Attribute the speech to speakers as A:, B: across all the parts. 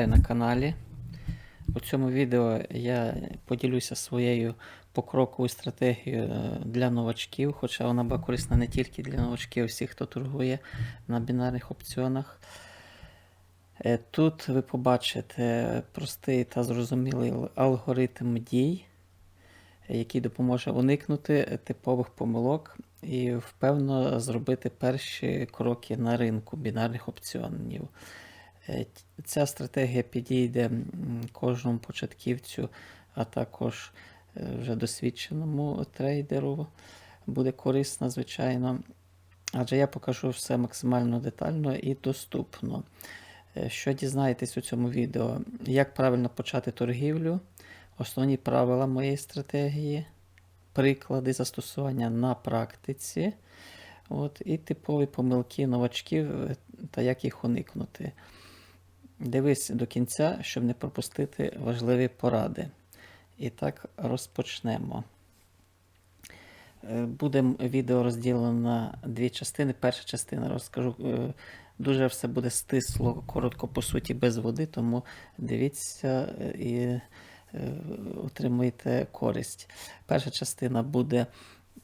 A: Вітаю на каналі. У цьому відео я поділюся своєю покроковою стратегією е, для новачків, хоча вона була корисна не тільки для новачків, а всіх, хто торгує на бінарних опціонах. Е, Тут ви побачите простий та зрозумілий алгоритм дій, який допоможе уникнути типових помилок і впевнено зробити перші кроки на ринку бінарних опціонів. Е, Ця стратегія підійде кожному початківцю, а також е, вже досвідченому трейдеру. Буде корисна, звичайно, адже я покажу все максимально детально і доступно. Е, Що дізнаєтесь у цьому відео? Як правильно почати торгівлю, основні правила моєї стратегії, приклади застосування на практиці, от, і типові помилки новачків та як їх уникнути. Дивись до кінця, щоб не пропустити важливі поради. І так розпочнемо. Е, Буде відео розділено на дві частини. Перша частина розкажу. е, Дуже все буде стисло, коротко, по суті, без води, тому дивіться е, і отримуйте користь. Перша частина буде,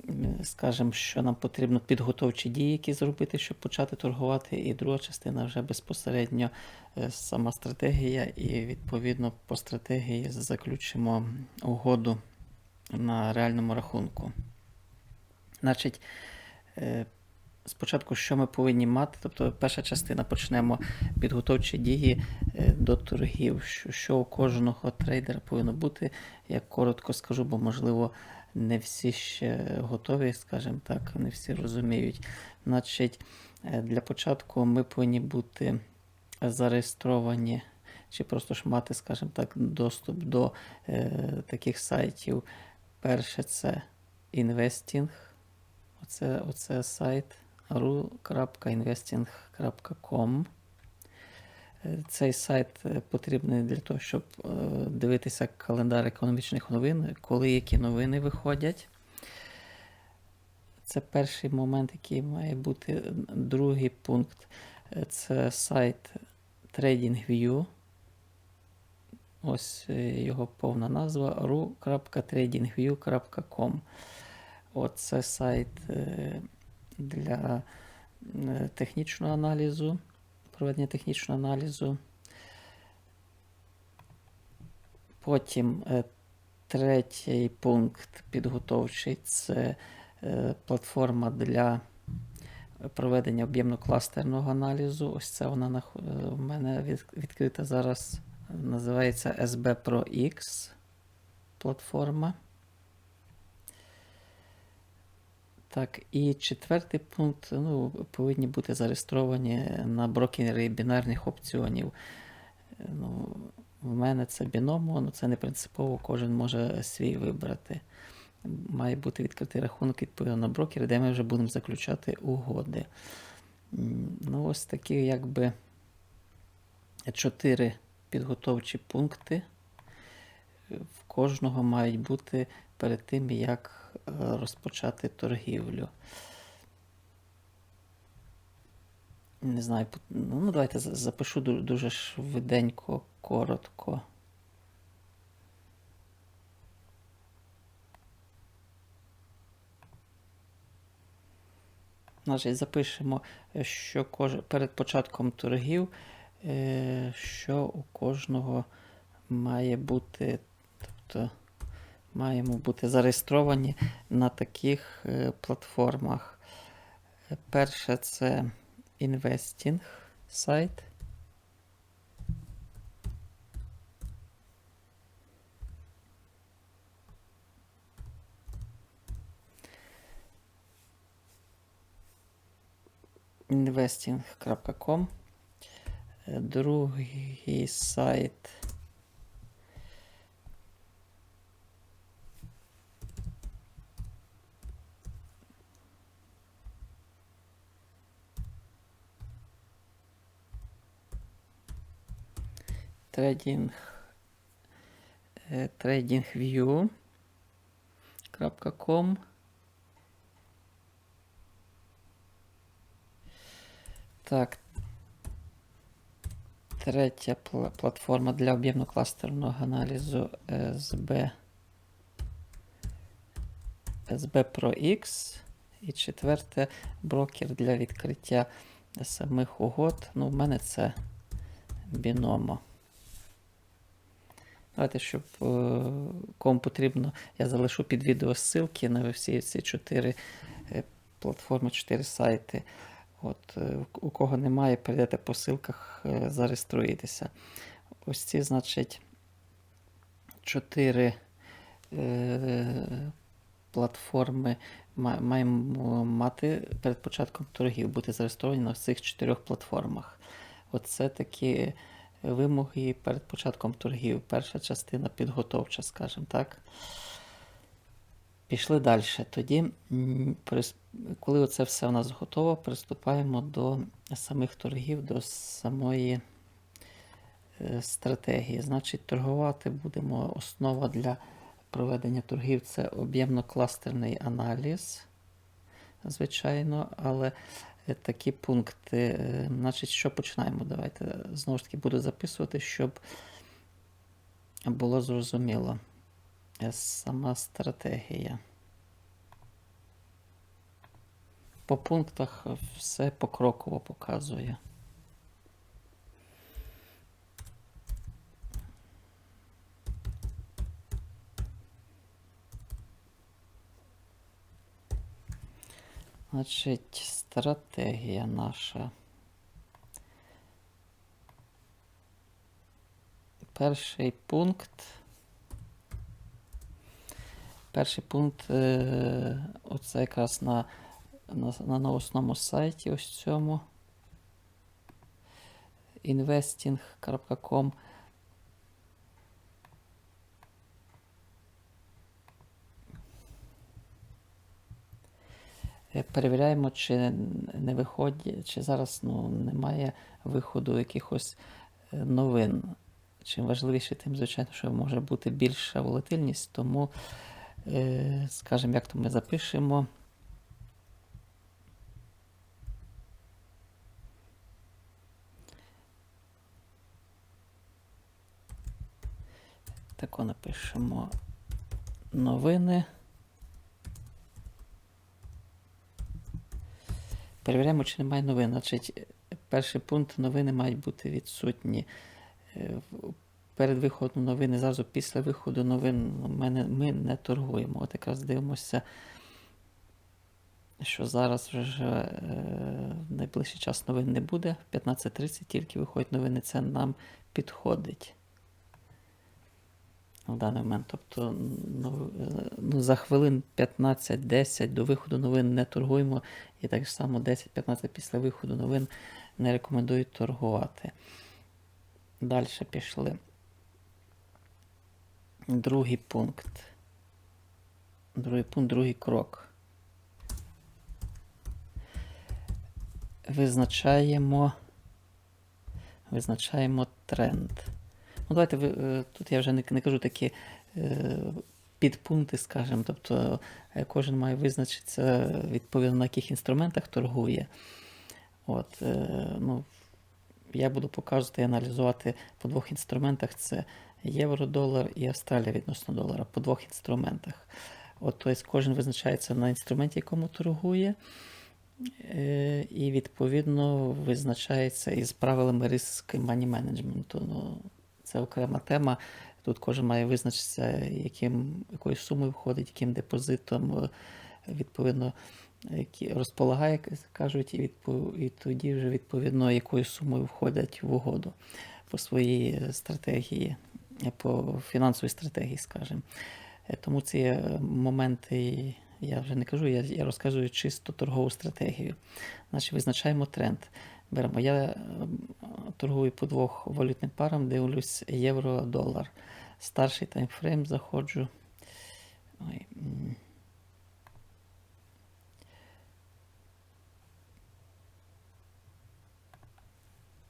A: м, скажімо, що нам потрібно підготовчі дії, які зробити, щоб почати торгувати. І друга частина вже безпосередньо е, сама стратегія, і відповідно по стратегії заключимо угоду на реальному рахунку. Значить, е, спочатку, що ми повинні мати, тобто перша частина почнемо підготовчі дії е, до торгів. Що у кожного трейдера повинно бути, я коротко скажу, бо можливо не всі ще готові, скажімо так, не всі розуміють. Значить, е, для початку ми повинні бути зареєстровані. Чи просто ж мати, скажімо так, доступ до е, таких сайтів. Перше це Investing. Оце, оце сайт ru.investing.com. Е, Цей сайт е, потрібний для того, щоб е, дивитися календар економічних новин, коли які новини виходять. Це перший момент, який має бути. Другий пункт це сайт TradingView. Ось його повна назва ru.tradingview.com. Оце сайт для технічного аналізу, проведення технічного аналізу. Потім е, третій пункт підготовчий це е, платформа для проведення об'ємно-кластерного аналізу. Ось це вона е, в мене відкрита зараз. Називається SB Pro X платформа. Так, і четвертий пункт, ну, повинні бути зареєстровані на брокери бінарних опціонів. Ну, в мене це біномо, ну це не принципово, кожен може свій вибрати. Має бути відкритий рахунок відповідно на брокери, де ми вже будемо заключати угоди. Ну, ось такі, якби чотири підготовчі пункти. В кожного мають бути перед тим, як розпочати торгівлю. Не знаю, ну ну, давайте запишу дуже швиденько, коротко. Значить, запишемо, е, що кож... перед початком торгів, е, що у кожного має бути, тобто маємо бути зареєстровані на таких е, платформах. Е, Перше це інвестінг сайт. investing.com. Е, Другий сайт. Trading е, tradingview.com Так. Третя пла- платформа для об'ємно-кластерного аналізу SB, SB Pro X. І четверте брокер для відкриття самих угод. Ну, в мене це Binomo. Давайте, щоб е, кому потрібно, я залишу під відео ссылки на всі ці чотири е, платформи, чотири сайти. От, е, у кого немає, перейдете по ссылках, зареєструєтеся. Ось ці, значить, чотири платформи маємо мати перед початком торгів, бути зареєстровані на цих чотирьох платформах. Оце такі вимоги перед початком торгів. Перша частина підготовча, скажімо так. Пішли далі. Тоді, коли оце все у нас готово, приступаємо до самих торгів, до самої е, стратегії. Значить, торгувати будемо основа для проведення торгів це об'ємно-кластерний аналіз, звичайно, але е, такі пункти, е, значить, що починаємо? Давайте знову ж таки буду записувати, щоб було зрозуміло. Е, Сама стратегія. По пунктах все покроково показує. Значить, стратегія наша. Перший пункт. Перший пункт, е, оце якраз на, на, на новосному сайті, ось цьому. investing.com. Перевіряємо, чи не виходить, чи зараз ну, немає виходу якихось е, новин. Чим важливіше, тим, звичайно, що може бути більша волатильність, тому, е, скажімо, як то ми запишемо. Тако напишемо новини. Перевіряємо, чи немає новин. Значить, перший пункт новини мають бути відсутні. Е, Перед виходом новини, зразу після виходу новин ми не, ми не торгуємо. От якраз дивимося, що зараз вже е, найближчий час новин не буде. В 15.30 тільки виходять новини, це нам підходить. В даний момент. Тобто ну, ну, за хвилин 15-10 до виходу новин не торгуємо, і так само 10-15 після виходу новин не рекомендують торгувати. Далі пішли. Другий пункт. Другий пункт, другий крок. Визначаємо. Визначаємо тренд. Ну, давайте ви, е, тут я вже не, не кажу такі е, підпункти, скажімо. Тобто е, кожен має визначитися відповідно на яких інструментах торгує. От, ну, я буду показувати і аналізувати по двох інструментах: це євро-долар і Австралія відносно долара по двох інструментах. От, тобто кожен визначається на інструменті, якому торгує. І відповідно визначається із правилами риск мані менеджменту. Це окрема тема. Тут кожен має визначитися, яким, якою сумою входить, яким депозитом, е, відповідно, розполагає, як кажуть, і, і тоді вже відповідно, якою сумою входять в угоду по своїй стратегії, е, по фінансовій стратегії, скажімо. Е, Тому ці моменти я вже не кажу, я, я розказую чисто торгову стратегію. Значить, визначаємо тренд. Беремо. Я е, торгую по двох валютним парам, дивлюсь євро-долар. Старший таймфрейм заходжу. Ой.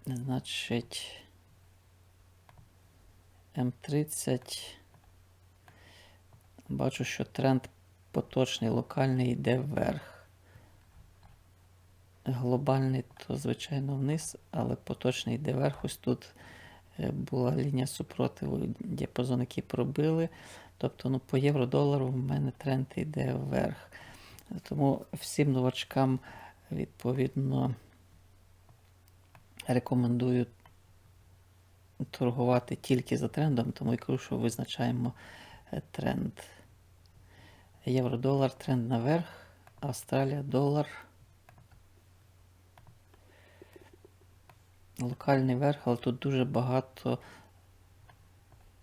A: Значить, М30. Бачу, що тренд поточний, локальний йде вверх. Глобальний, то звичайно вниз, але поточний йде вверх. Ось тут е, була лінія супротиву, діапазон, який пробили. Тобто ну, по євро-долару в мене тренд йде вверх. Тому всім новачкам відповідно рекомендую торгувати тільки за трендом, тому і кажу, що визначаємо е, тренд. Євро-долар тренд наверх, Австралія долар. Локальний верх, але тут дуже багато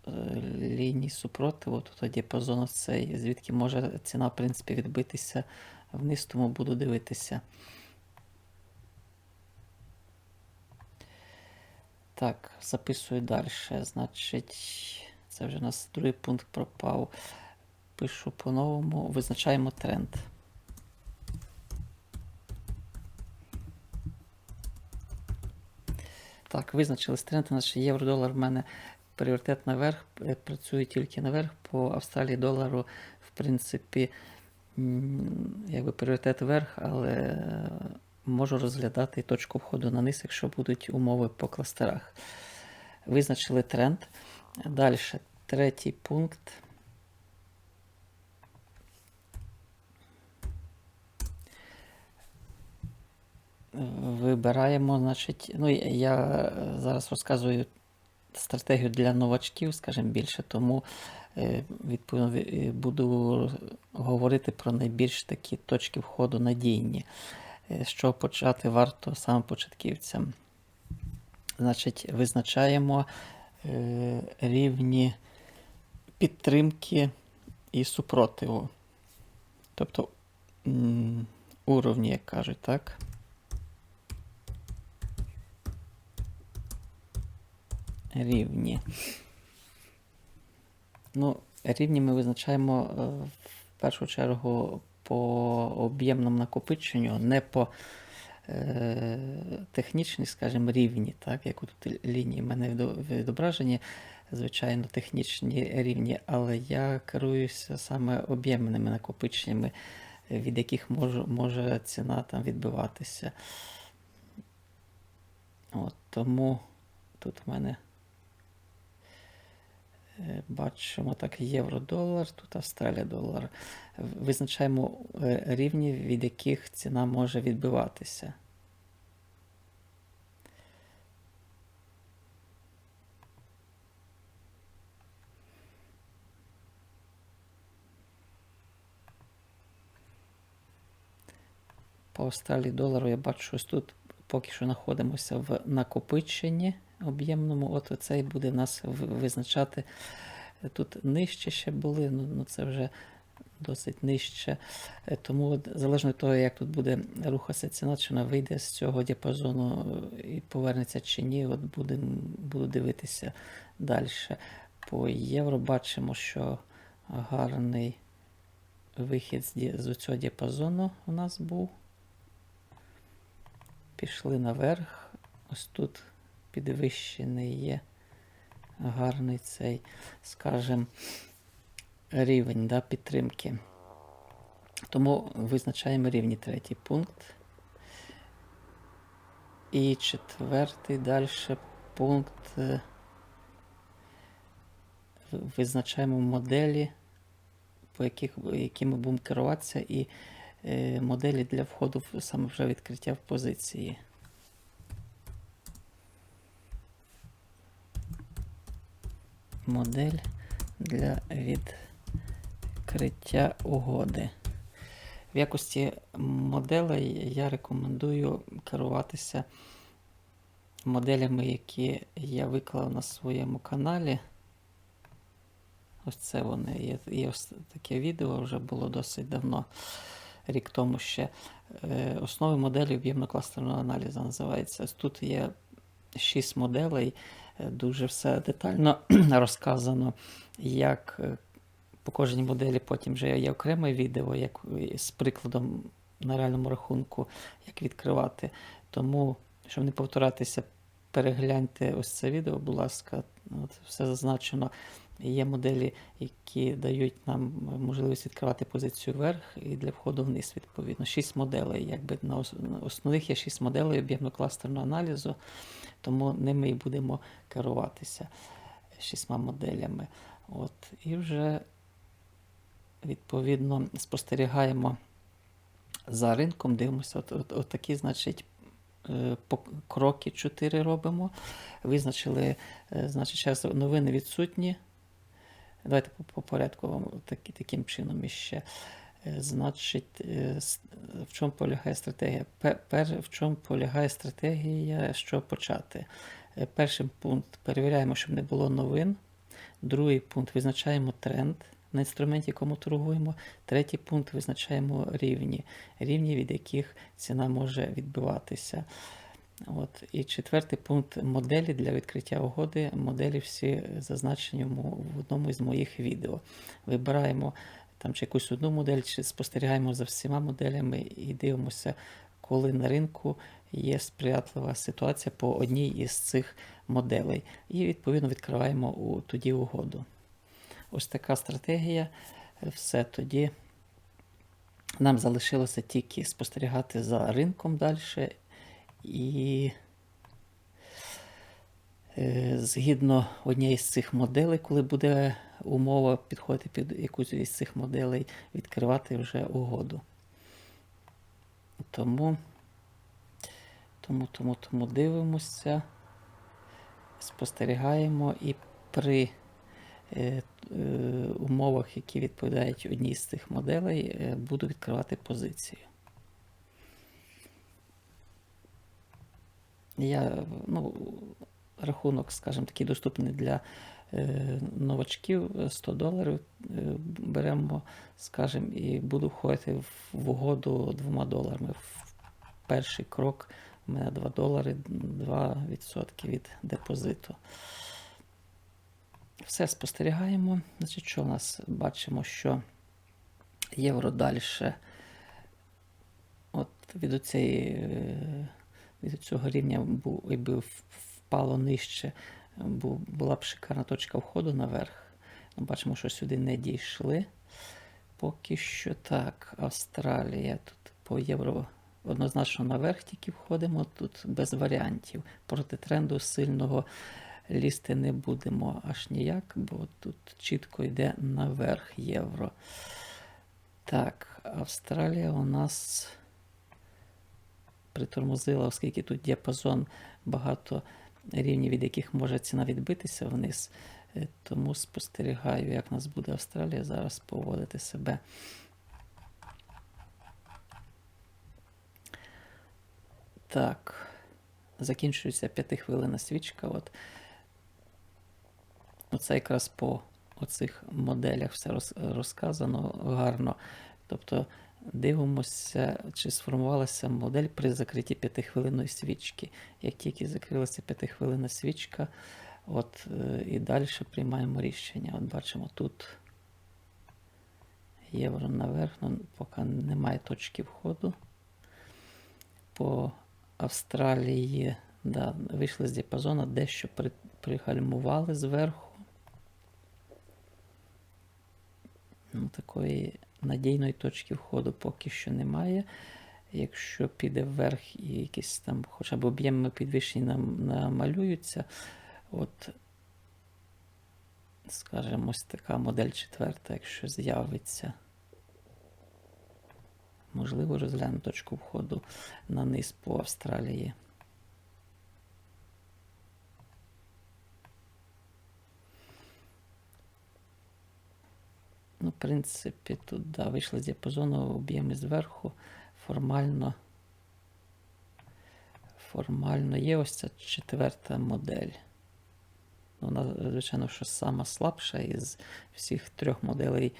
A: е, ліній супротиву. Тут діапазон цей, звідки може ціна, в принципі, відбитися вниз, тому буду дивитися. Так, записую далі. Значить, це вже у нас другий пункт пропав. Пишу по-новому, визначаємо тренд. Так, визначили тренд. Наш євро-долар в мене пріоритет наверх, е, працює тільки наверх. По Австралії долару, в принципі, якби пріоритет вверх, але можу розглядати точку входу на низ, якщо будуть умови по кластерах. Визначили тренд. Далі, третій пункт. Вибираємо, значить, ну я зараз розказую стратегію для новачків, скажімо більше, тому е, відповідно буду говорити про найбільш такі точки входу надійні. Е, чого почати варто саме початківцям. Значить, визначаємо е, рівні підтримки і супротиву. Тобто уровні, як кажуть, так? Рівні. Ну, рівні ми визначаємо е, в першу чергу по об'ємному накопиченню, не по е, технічній, скажімо, рівні, так, як тут лінії в мене відображені, звичайно, технічні рівні, але я керуюся саме об'ємними накопиченнями, від яких може, може ціна там відбиватися. От, тому тут в мене Бачимо так, євро-долар, тут Австралія долар. Визначаємо е, рівні, від яких ціна може відбиватися. По Австралії долару я бачу, що тут поки що знаходимося в накопиченні об'ємному. От цей буде нас визначати. Тут нижче ще були, ну, ну це вже досить нижче. Тому от, залежно від того, як тут буде рухатися ціна, чи вона вийде з цього діапазону і повернеться чи ні, от будем, буду дивитися далі. По євро бачимо, що гарний вихід з цього діапазону у нас був. Пішли наверх. Ось тут підвищений є гарний цей, скажімо, рівень да, підтримки. Тому визначаємо рівні третій пункт. І четвертий далі пункт. е, Визначаємо моделі, по яких які ми будемо керуватися, і е, моделі для входу саме вже відкриття в позиції. Модель для відкриття угоди. В якості моделей я рекомендую керуватися моделями, які я виклав на своєму каналі. Ось це вони. Є ось таке відео, вже було досить давно, рік тому ще. Е, Основи моделі об'ємно-кластерного аналізу називається. Тут є 6 моделей, е, дуже все детально розказано, як е, по кожній моделі потім вже є окреме відео, як е, з прикладом на реальному рахунку, як відкривати. Тому, щоб не повторатися, перегляньте ось це відео, будь ласка, от все зазначено Є моделі, які дають нам можливість відкривати позицію вверх і для входу вниз, відповідно. Шість моделей. Якби на основних є шість моделей об'ємно-кластерного аналізу, тому ними і будемо керуватися шістьма моделями. От, і вже відповідно спостерігаємо за ринком, дивимося, от, от, от такі, значить, е, кроки 4 робимо. Визначили, е, значить, зараз новини відсутні. Давайте по порядку вам такі, таким чином іще. Е, Значить, е, в чому полягає стратегія? Пер, в чому полягає стратегія, що почати? Е, Перший пункт перевіряємо, щоб не було новин. Другий пункт визначаємо тренд на інструменті, якому торгуємо. Третій пункт визначаємо рівні, рівні, від яких ціна може відбиватися. От. І четвертий пункт моделі для відкриття угоди. Моделі всі зазначені в одному із моїх відео. Вибираємо там чи якусь одну модель, чи спостерігаємо за всіма моделями і дивимося, коли на ринку є сприятлива ситуація по одній із цих моделей. І відповідно відкриваємо у, тоді угоду. Ось така стратегія. Все тоді. Нам залишилося тільки спостерігати за ринком далі. І згідно однієї з цих моделей, коли буде умова підходити під якусь із цих моделей, відкривати вже угоду. Тому, тому, тому, тому дивимося, спостерігаємо і при е, е, умовах, які відповідають одній з цих моделей, е, буду відкривати позицію. Я, ну, рахунок, скажімо, такий доступний для е, новачків е, 100 доларів. Е, беремо, скажімо, і буду входити в, угоду двома доларами. В перший крок у мене 2 долари, 2% від депозиту. Все спостерігаємо. Значить, що у нас бачимо, що євро далі. От від е, від цього рівня був, якби в- впало нижче, бу- була б шикарна точка входу наверх. Бачимо, що сюди не дійшли. Поки що так. Австралія тут по євро однозначно наверх тільки входимо. Тут без варіантів. Проти тренду сильного лізти не будемо аж ніяк, бо тут чітко йде наверх євро. Так, Австралія у нас притормозила, оскільки тут діапазон багато рівнів, від яких може ціна відбитися вниз. Е, Тому спостерігаю, як нас буде Австралія зараз поводити себе. Так, закінчується п'ятихвилинна свічка. От. Оце якраз по оцих моделях все роз- розказано гарно. Тобто дивимося, чи сформувалася модель при закритті п'ятихвилинної свічки. Як тільки закрилася п'ятихвилинна свічка, от, е, і далі приймаємо рішення. От бачимо тут євро наверх, ну, поки немає точки входу. По Австралії да, вийшли з діапазону, дещо при, пригальмували зверху. Ну, такої надійної точки входу поки що немає. Якщо піде вверх і якісь там хоча б об'єми підвищені нам намалюються, от, скажімо, ось така модель четверта, якщо з'явиться. Можливо, розглянемо точку входу на низ по Австралії. Ну, в принципі, тут да, вийшли з діапазону об'єми зверху. Формально, формально є ось ця четверта модель. Ну, Вона, звичайно, що сама слабша із всіх трьох моделей,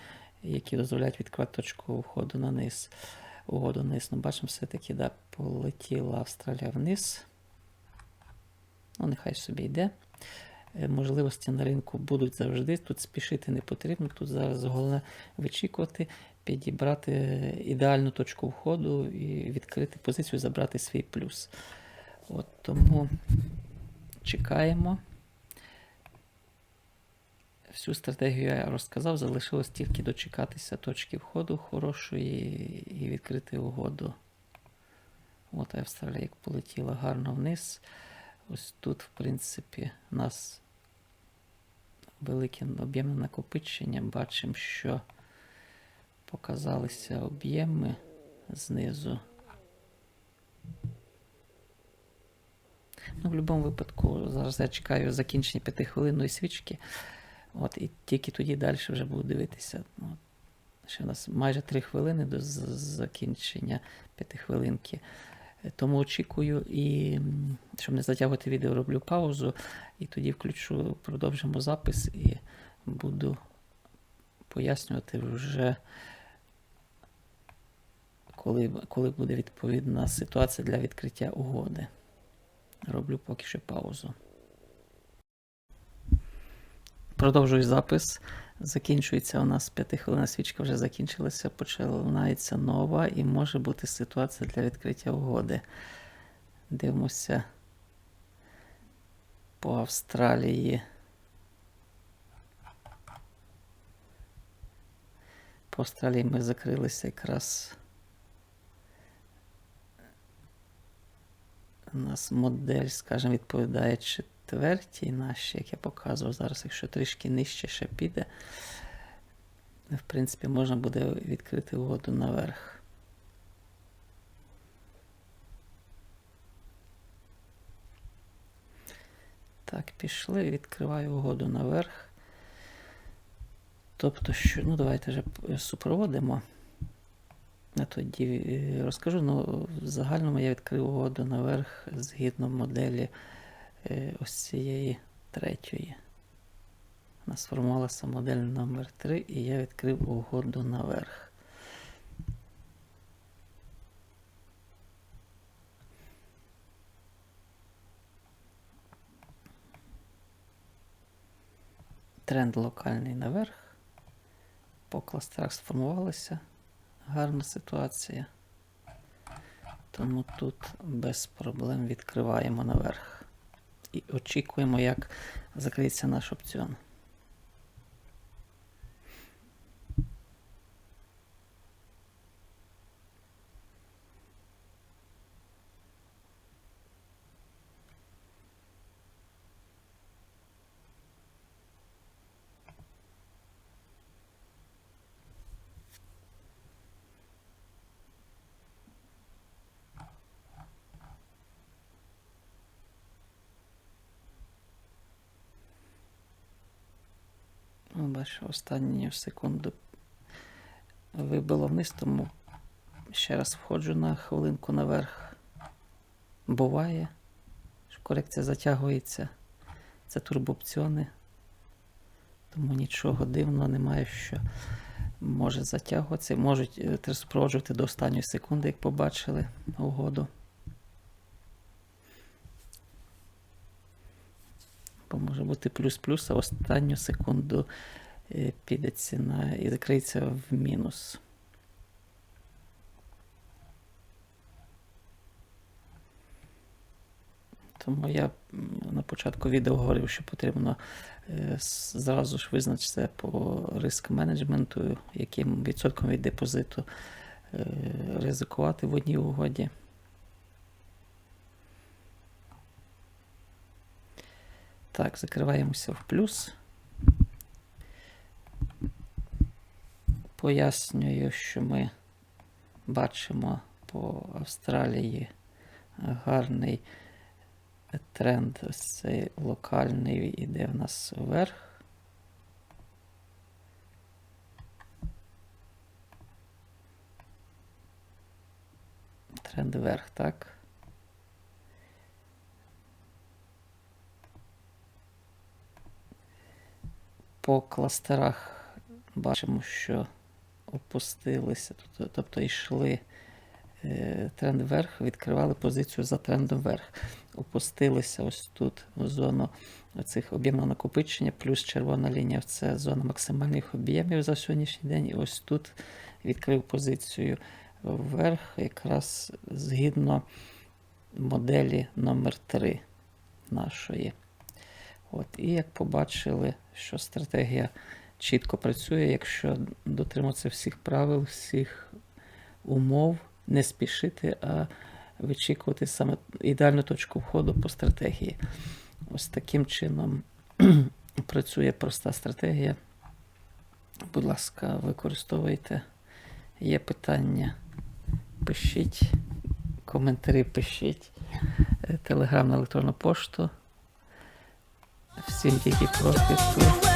A: які дозволяють відкривати точку входу на низ, угоду вниз. Ну, бачимо, все-таки да, полетіла Австралія вниз. Ну, нехай собі йде. Е, Можливості на ринку будуть завжди. Тут спішити не потрібно. Тут зараз головне вичікувати, підібрати ідеальну точку входу і відкрити позицію, забрати свій плюс. От тому чекаємо. Всю стратегію я розказав, залишилось тільки дочекатися точки входу хорошої і відкрити угоду. От Австралія як полетіла гарно вниз. Ось тут, в принципі, нас велике об'ємне накопичення. Бачимо, що показалися об'єми знизу. Ну, в будь-якому випадку, зараз я чекаю закінчення п'ятихвилинної свічки. От, і тільки тоді далі вже буду дивитися. От. Ще у нас майже 3 хвилини до закінчення п'ятихвилинки. Е, Тому очікую і, щоб не затягувати відео, роблю паузу, і тоді включу, продовжимо запис і буду пояснювати вже, коли, коли буде відповідна ситуація для відкриття угоди. Роблю поки що паузу. Продовжую запис. Закінчується у нас п'ятихвилинна свічка, вже закінчилася, починається нова і може бути ситуація для відкриття угоди. Дивимося по Австралії. По Австралії ми закрилися якраз. У нас модель, скажімо, відповідає четвертій нашій, як я показував зараз, якщо трішки нижче ще піде, в принципі, можна буде відкрити угоду наверх. Так, пішли, відкриваю угоду наверх. Тобто, що, ну давайте вже супроводимо. А тоді е, розкажу, ну, в загальному я відкрив угоду наверх згідно моделі ось цієї третьої. У нас сформувалася модель номер 3 і я відкрив угоду наверх. Тренд локальний наверх. По кластерах сформувалася гарна ситуація. Тому тут без проблем відкриваємо наверх. І очікуємо, як закриється наш опціон. Бачу, останню секунду вибило вниз, тому ще раз входжу на хвилинку наверх. Буває, що корекція затягується. Це турбоопціони. Тому нічого дивного немає, що може затягуватися. Можуть е, супроводжувати до останньої секунди, як побачили угоду. Бо може бути плюс-плюс, а останню секунду піде ціна і закриється в мінус. Тому я на початку відео говорив, що потрібно е, зразу ж визначитися по риск менеджменту, яким відсотком від депозиту е, ризикувати в одній угоді. Так, закриваємося в плюс. Пояснюю, що ми бачимо по Австралії гарний тренд. Цей локальний іде в нас вверх. Тренд вверх, так. По кластерах бачимо, що опустилися, тобто, тобто йшли е, тренд вверх, відкривали позицію за трендом вверх. Опустилися ось тут в зону цих об'ємного накопичення, плюс червона лінія це зона максимальних об'ємів за сьогоднішній день. І ось тут відкрив позицію вверх, якраз згідно моделі номер 3 нашої. От. І як побачили, що стратегія чітко працює, якщо дотримуватися всіх правил, всіх умов, не спішити, а вичікувати саме ідеальну точку входу по стратегії. Ось таким чином працює проста стратегія. Будь ласка, використовуйте. Є питання. Пишіть, коментарі пишіть. Е, Телеграм на електронну пошту. Всім тільки профіту.